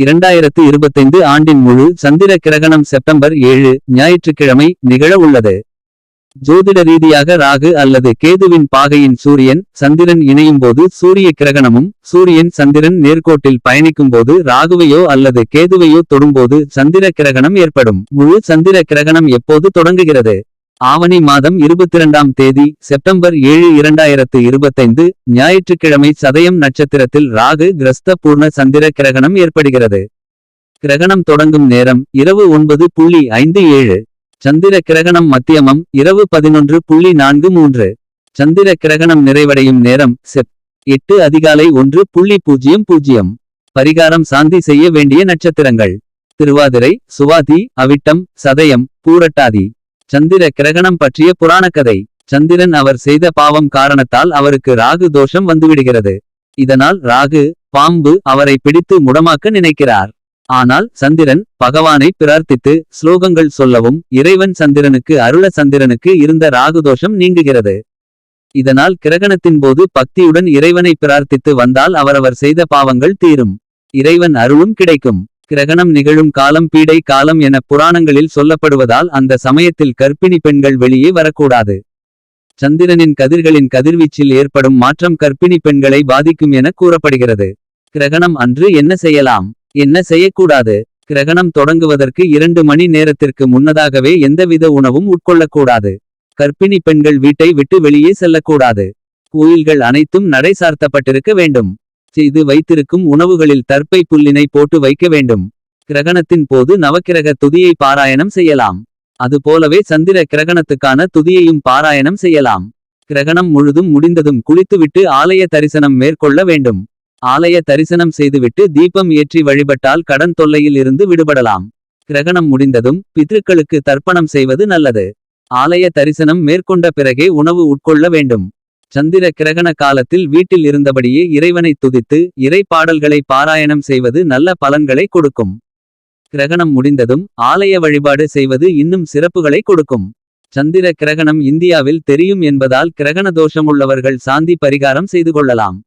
இரண்டாயிரத்து இருபத்தைந்து ஆண்டின் முழு சந்திர கிரகணம் செப்டம்பர் ஏழு ஞாயிற்றுக்கிழமை நிகழ உள்ளது. ஜோதிட ரீதியாக ராகு அல்லது கேதுவின் பாகையின் சூரியன் சந்திரன் இணையும்போது சூரிய கிரகணமும் சூரியன் சந்திரன் நேர்கோட்டில் பயணிக்கும்போது ராகுவையோ அல்லது கேதுவையோ தொடும்போது சந்திர கிரகணம் ஏற்படும். முழு சந்திர கிரகணம் எப்போது தொடங்குகிறது? ஆவணி மாதம் இருபத்திரண்டாம் தேதி செப்டம்பர் ஏழு இரண்டாயிரத்து இருபத்தைந்து ஞாயிற்றுக்கிழமை சதயம் நட்சத்திரத்தில் ராகு கிரஸ்த பூர்ண சந்திர கிரகணம் ஏற்படுகிறது. கிரகணம் தொடங்கும் நேரம் இரவு ஒன்பது புள்ளி ஐந்து ஏழு சந்திர கிரகணம் மத்தியமம் இரவு பதினொன்று புள்ளி நான்கு மூன்று சந்திர கிரகணம் நிறைவடையும் நேரம் செப் எட்டு அதிகாலை ஒன்று புள்ளி பூஜ்ஜியம் பூஜ்ஜியம். பரிகாரம் சாந்தி செய்ய வேண்டிய நட்சத்திரங்கள். திருவாதிரை சுவாதி அவிட்டம் சதயம் பூரட்டாதி. சந்திர கிரகணம் பற்றிய புராணக்கதை சந்திரன் அவர் செய்த பாவம் காரணத்தால் அவருக்கு ராகு தோஷம் வந்துவிடுகிறது. இதனால் ராகு பாம்பு அவரை பிடித்து முடமாக்க நினைக்கிறார். ஆனால் சந்திரன் பகவானை பிரார்த்தித்து ஸ்லோகங்கள் சொல்லவும் இறைவன் சந்திரனுக்கு அருள சந்திரனுக்கு இருந்த ராகுதோஷம் நீங்குகிறது. இதனால் கிரகணத்தின் போது பக்தியுடன் இறைவனை பிரார்த்தித்து வந்தால் அவரவர் செய்த பாவங்கள் தீரும். இறைவன் அருளும் கிடைக்கும். கிரகணம் நிகழும் காலம் பீடை காலம் என புராணங்களில் சொல்லப்படுவதால் அந்த சமயத்தில் கர்ப்பிணி பெண்கள் வெளியே வரக்கூடாது. சந்திரனின் கதிர்களின் கதிர்வீச்சில் ஏற்படும் மாற்றம் கர்ப்பிணி பெண்களை பாதிக்கும் என கூறப்படுகிறது. கிரகணம் அன்று என்ன செய்யலாம்? என்ன செய்யக்கூடாது? கிரகணம் தொடங்குவதற்கு இரண்டு மணி நேரத்திற்கு முன்னதாகவே எந்தவித உணவும் உட்கொள்ளக்கூடாது. கர்ப்பிணி பெண்கள் வீட்டை விட்டு வெளியே செல்லக்கூடாது. கோயில்கள் அனைத்தும் நடை சார்த்தப்பட்டிருக்க வேண்டும். செய்து வைத்திருக்கும் உணவுகளில் தற்பை புல்லினை போட்டு வைக்க வேண்டும். கிரகணத்தின் போது நவக்கிரக துதியை பாராயணம் செய்யலாம். அதுபோலவே சந்திர கிரகணத்துக்கான துதியையும் பாராயணம் செய்யலாம். கிரகணம் முழுதும் முடிந்ததும் குளித்துவிட்டு ஆலய தரிசனம் மேற்கொள்ள வேண்டும். ஆலய தரிசனம் செய்துவிட்டு தீபம் ஏற்றி வழிபட்டால் கடன் தொல்லையில் இருந்து விடுபடலாம். கிரகணம் முடிந்ததும் பித்ருக்களுக்கு தர்ப்பணம் செய்வது நல்லது. ஆலய தரிசனம் மேற்கொண்ட பிறகே உணவு உட்கொள்ள வேண்டும். சந்திர கிரகண காலத்தில் வீட்டில் இருந்தபடியே இறைவனை துதித்து இறை பாடல்களை பாராயணம் செய்வது நல்ல பலன்களை கொடுக்கும். கிரகணம் முடிந்ததும் ஆலய வழிபாடு செய்வது இன்னும் சிறப்புகளை கொடுக்கும். சந்திர கிரகணம் இந்தியாவில் தெரியும் என்பதால் கிரகண தோஷமுள்ளவர்கள் சாந்தி பரிகாரம் செய்து கொள்ளலாம்.